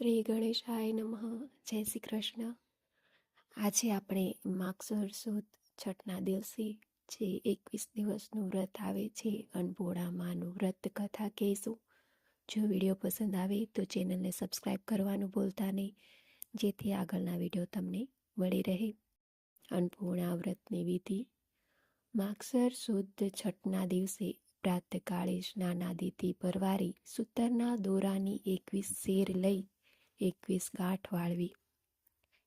શ્રી ગણેશાય નમઃ. જય શ્રી કૃષ્ણ. આજે આપણે માગસર સુદ છઠના દિવસે જે એકવીસ દિવસનું વ્રત આવે છે અન્નપૂર્ણામાનું વ્રત કથા કહેશું. જો વીડિયો પસંદ આવે તો ચેનલને સબસ્ક્રાઈબ કરવાનું ભૂલતા નહીં. જેથી આગળના વીડિયો તમને મળી રહે. અન્નપૂર્ણા વ્રતની વિધિ. માગસર સુદ છઠના દિવસે પ્રાતકાળે સ્નાનાદિથી પરવારી સૂતરના દોરાની એકવીસ શેર લઈ એકવીસ ગાંઠ વાળવી.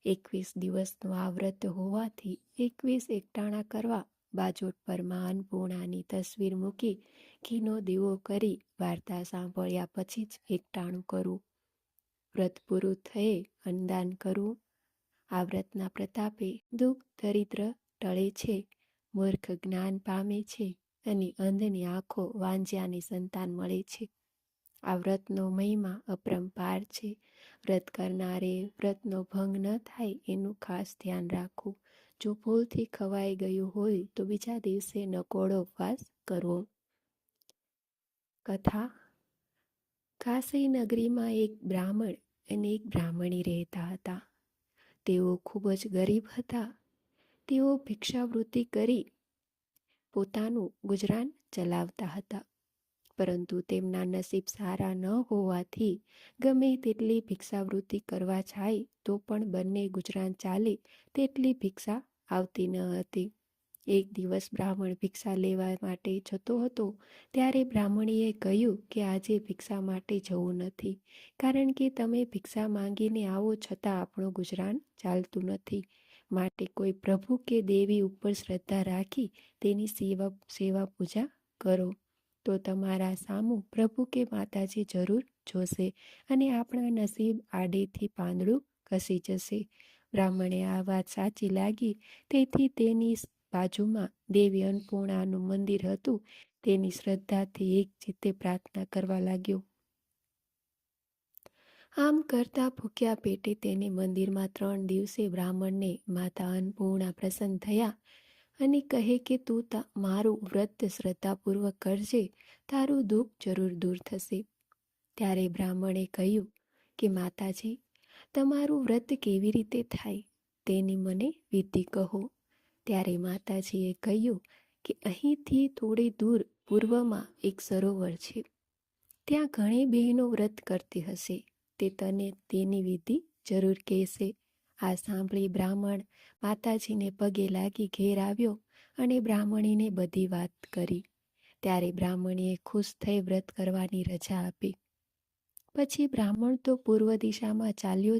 એકવીસ દિવસનું આ વ્રત હોવાથી એકવીસ એકટાણા કરવા બાજોટ પરમાં અન્નપૂર્ણાની તસવીર મૂકી ઘીનો દીવો કરી વાર્તા સાંભળ્યા પછી જ એકટાણું કરવું વ્રત પૂરું થયે અન્નદાન કરવું આ વ્રતના પ્રતાપે દુઃખ, દરિદ્ર ટળે છે, મૂર્ખ જ્ઞાન પામે છે અને અંધની આંખો વાંજ્યાની સંતાન મળે છે. આ વ્રતનો મહિમા અપરંપાર છે. વ્રત કરનારે વ્રતનો ભંગ ન થાય એનું ખાસ ધ્યાન રાખવું. જો ભૂલથી ખવાઈ ગયું હોય તો બીજા દિવસે નકોડો ઉપવાસ કરવો. કથા. કાશી નગરીમાં એક બ્રાહ્મણ અને એક બ્રાહ્મણી રહેતા હતા. તેઓ ખૂબ જ ગરીબ હતા. તેઓ ભિક્ષાવૃત્તિ કરી પોતાનું ગુજરાન ચલાવતા હતા. પરંતુ તેમના નસીબ સારા ન હોવાથી ગમે તેટલી ભિક્ષાવૃત્તિ કરવા જાય, તો પણ બંને ગુજરાન ચાલે તેટલી ભિક્ષા આવતી ન હતી. એક દિવસ બ્રાહ્મણ ભિક્ષા લેવા માટે જતો હતો, ત્યારે બ્રાહ્મણીએ કહ્યું કે આજે ભિક્ષા માટે જવું નથી, કારણ કે તમે ભિક્ષા માંગીને આવો છતાં આપણું ગુજરાન ચાલતું નથી. માટે કોઈ પ્રભુ કે દેવી ઉપર શ્રદ્ધા રાખી તેની સેવા સેવા પૂજા કરો. તો તમારા સામું પ્રભુ કે માતાજી જરૂર જોશે અને આપણા નસીબ આડેથી પાંદડું ઘસી જશે. બ્રાહ્મણે આ વાત સાચી લાગી. તેથી તેની બાજુમાં દેવી અન્નપૂર્ણાનું મંદિર હતું. તેની શ્રદ્ધાથી એક જીતે પ્રાર્થના કરવા લાગ્યો. આમ કરતા ભૂખ્યા પેટે તેને મંદિરમાં ત્રણ દિવસે બ્રાહ્મણને માતા અન્નપૂર્ણા પ્રસન્ન થયા. અને કહે કે, તું મારું વ્રત શ્રદ્ધાપૂર્વક કરજે, તારું દુઃખ જરૂર દૂર થશે. ત્યારે બ્રાહ્મણે કહ્યું કે, માતાજી, તમારું વ્રત કેવી રીતે થાય તેની મને વિધિ કહો. ત્યારે માતાજીએ કહ્યું કે, અહીંથી થોડી દૂર પૂર્વમાં એક સરોવર છે. ત્યાં ઘણી બહેનો વ્રત કરતી હશે. તે તને તેની વિધિ જરૂર કહેશે. આ સાંભળી બ્રાહ્મણ માતાજીને પગે લાગી ઘેર આવ્યો અને બ્રાહ્મણીને બધી વાત કરી. ત્યારે બ્રાહ્મણીએ ખુશ થઈ વ્રત કરવાની રજા આપી. પછી બ્રાહ્મણ તો પૂર્વ દિશામાં ચાલ્યો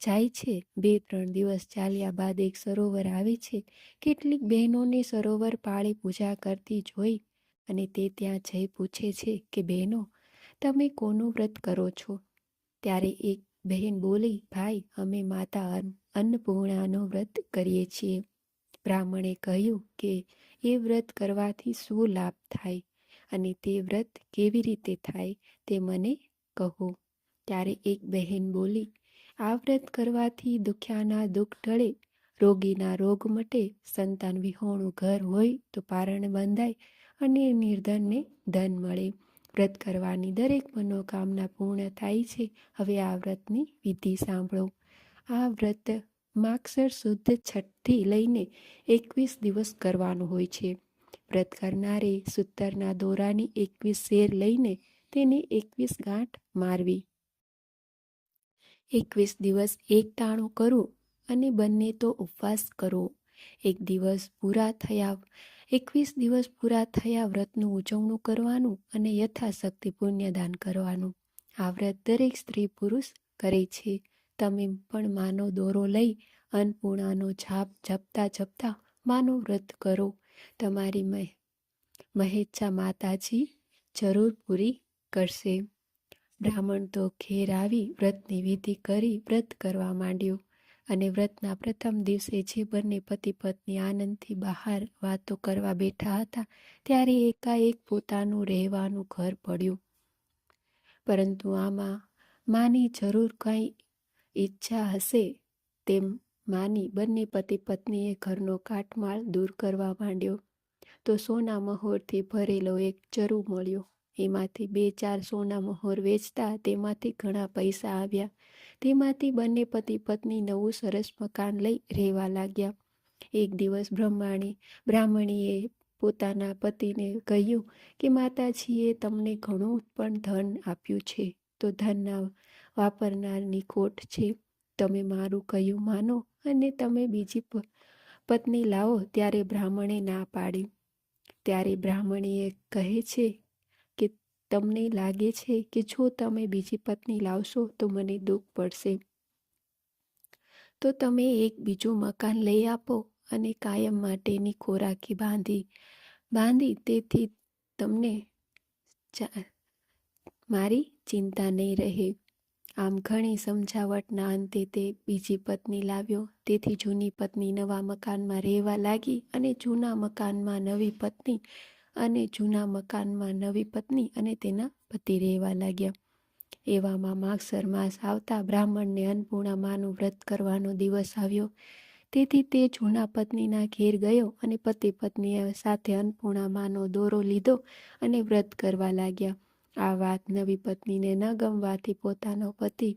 જાય છે. બે ત્રણ દિવસ ચાલ્યા બાદ એક સરોવર આવે છે. કેટલીક બહેનોને સરોવર પાળે પૂજા કરતી જોઈ અને તે ત્યાં જઈ પૂછે છે કે, બહેનો, તમે કોનું વ્રત કરો છો? ત્યારે એક બહેન બોલી, ભાઈ, અમે માતા અન્નપૂર્ણાનો વ્રત કરીએ છીએ. બ્રાહ્મણે કહ્યું કે, એ વ્રત કરવાથી શું લાભ થાય અને તે વ્રત કેવી રીતે થાય તે મને કહો. ત્યારે એક બહેન બોલી, આ વ્રત કરવાથી દુખ્યાના દુઃખ ટળે, રોગીના રોગ મટે, સંતાન વિહોણું ઘર હોય તો પારણ બંધાય અને નિર્ધનને ધન મળે. વ્રત કરવાની દરેક મનોકામના પૂર્ણ થાય છે. હવે આ વ્રતની વિધિ સાંભળો. આ વ્રત માક્ષર શુદ્ધ છઠ્ઠી લઈને એકવીસ દિવસ કરવાનું હોય છે. વ્રત કરનારે સૂતરના દોરાની એકવીસ શેર લઈને તેને એકવીસ ગાંઠ મારવી. એકવીસ દિવસ એક ટાણું કરવું અને બંને તો ઉપવાસ કરવો એક દિવસ પૂરા થયા એકવીસ દિવસ પૂરા થયા વ્રતનું ઉજવણું કરવાનું અને યથાશક્તિ પુણ્યદાન કરવાનું. આ વ્રત દરેક સ્ત્રી પુરુષ કરે છે. તમે પણ માનો દોરો લઈ અન્નપૂર્ણાનો છાપ જપતા જપતા માનો વ્રત કરો. તમારી મહ, મહેચ્છા માતાજી જરૂર પૂરી કરશે. બ્રાહ્મણ તો ઘેર આવી વ્રતની વિધિ કરી વ્રત કરવા માંડ્યો. અને વ્રતના પ્રથમ દિવસે જે બંને પતિ પત્ની આનંદથી બહાર વાતો કરવા બેઠા હતા, ત્યારે એકાએક પોતાનું રહેવાનું ઘર પડ્યું. પરંતુ આમાં માની જરૂર કંઈ ઈચ્છા હશે તેમ માની બંને પતિ પત્નીએ ઘરનો કાટમાળ દૂર કરવા માંડ્યો. તો સોના મહોરથી ભરેલો એક ચરુ મળ્યો. એમાંથી બે ચાર સોના મહોર વેચતા તેમાંથી ઘણા પૈસા આવ્યા. તેમાંથી બંને પતિ પત્ની નવું સરસ મકાન લઈ રહેવા લાગ્યા. એક દિવસ બ્રહ્માણી, બ્રાહ્મણીએ પોતાના પતિને કહ્યું કે, માતાજીએ તમને ઘણું પણ ધન આપ્યું છે, તો ધનના વાપરનારની ખોટ છે. તમે મારું કહ્યું માનો અને તમે બીજી પત્ની લાવો ત્યારે બ્રાહ્મણે ના પાડી. ત્યારે બ્રાહ્મણીએ કહે છે તમને લાગે છે કે જો તમે બીજી પત્ની લાવશો તો મને દુઃખ પડશે. તો તમે એક બીજું મકાન લઈ આપો અને કાયમ માટેની ખોરાકી બાંધી બાંધી તેથી તમને મારી ચિંતા નહીં રહે. આમ ઘણી સમજાવટના અંતે તે બીજી પત્ની લાવ્યો. તેથી જૂની પત્ની નવા મકાનમાં રહેવા લાગી અને જૂના મકાનમાં નવી પત્ની અને જૂના મકાનમાં નવી પત્ની અને તેના પતિ રહેવા લાગ્યા. એવામાં માગસર માસ આવતા બ્રાહ્મણને અન્નપૂર્ણા માનું વ્રત કરવાનો દિવસ આવ્યો. તેથી તે જૂના પત્નીના ઘેર ગયો અને પતિ પત્નીએ સાથે અન્નપૂર્ણા માનો દોરો લીધો અને વ્રત કરવા લાગ્યા. આ વાત નવી પત્નીને ન ગમવાથી પોતાનો પતિ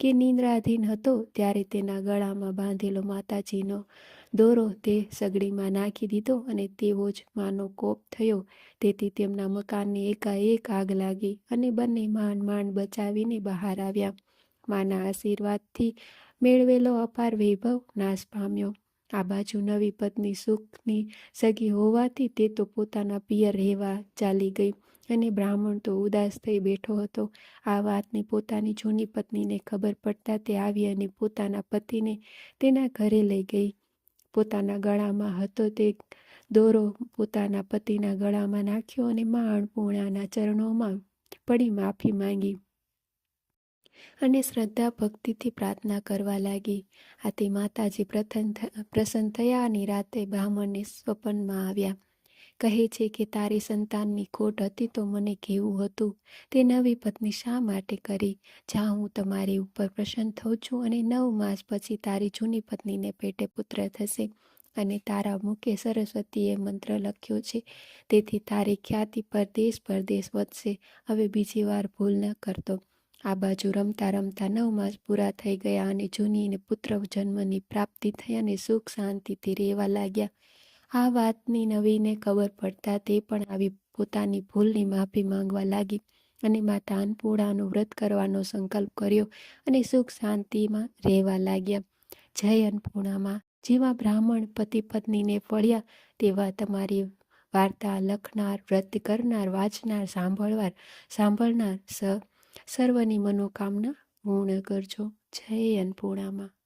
કે નિંદ્રાધીન હતો ત્યારે તેના ગળામાં બાંધેલો માતાજીનો દોરો તે સગડીમાં નાખી દીધો અને તેવો જ માનો કોપ થયો. તેથી તેમના મકાનની એકાએક આગ લાગી અને બંને માંડ માંડ બચાવીને બહાર આવ્યા. માના આશીર્વાદથી મેળવેલો અપાર વૈભવ નાશ પામ્યો. આ બાજુ નવી પત્ની સુખની સગી હોવાથી તે તો પોતાના પિયર રહેવા ચાલી ગઈ. અને બ્રાહ્મણ તો ઉદાસ થઈ બેઠો હતો. આ વાતની પોતાની જૂની પત્નીને ખબર પડતા તે આવી અને પોતાના પતિને તેના ઘરે લઈ ગઈ. પોતાના ગળામાં હતો તે દોરો પોતાના પતિના ગળામાં નાખ્યો અને મા અણપૂર્ણાના ચરણોમાં પડી માફી માંગી. અને શ્રદ્ધા ભક્તિથી પ્રાર્થના કરવા લાગી. આથી માતાજી પ્રસન્ન થયા અને રાતે બ્રાહ્મણને સ્વપનમાં આવ્યા. કહે છે કે તારી સંતાનની ખોટ હતી તો મને કેવું હતું? તે નવી પત્ની શા માટે કરી? જ્યાં હું તમારી ઉપર પ્રસન્ન થઉં છું અને નવ માસ પછી તારી જૂની પત્નીને પેટે પુત્ર થશે. અને તારા મુખે સરસ્વતીએ મંત્ર લખ્યો છે, તેથી તારી ખ્યાતિ પરદેશ પરદેશ વધશે. હવે બીજી વાર ભૂલ ન કરતો. આ બાજુ રમતા રમતા નવ માસ પૂરા થઈ ગયા અને જૂનીને પુત્ર જન્મની પ્રાપ્તિ થઈ અને સુખ શાંતિથી રહેવા લાગ્યા. આ વાતની નવીને ખબર પડતા તે પણ આવી પોતાની ભૂલની માફી માંગવા લાગી અને માતા અન્નપૂર્ણાનું વ્રત કરવાનો સંકલ્પ કર્યો અને સુખ શાંતિમાં રહેવા લાગ્યા. જય અન્નપૂર્ણામાં જેવા બ્રાહ્મણ પતિ પત્નીને ફળ્યા તેવા તમારી વાર્તા લખનાર, વ્રત કરનાર, વાંચનાર, સાંભળવાર, સાંભળનાર સર્વની મનોકામના પૂર્ણ કરજો. જય અન્નપૂર્ણામાં.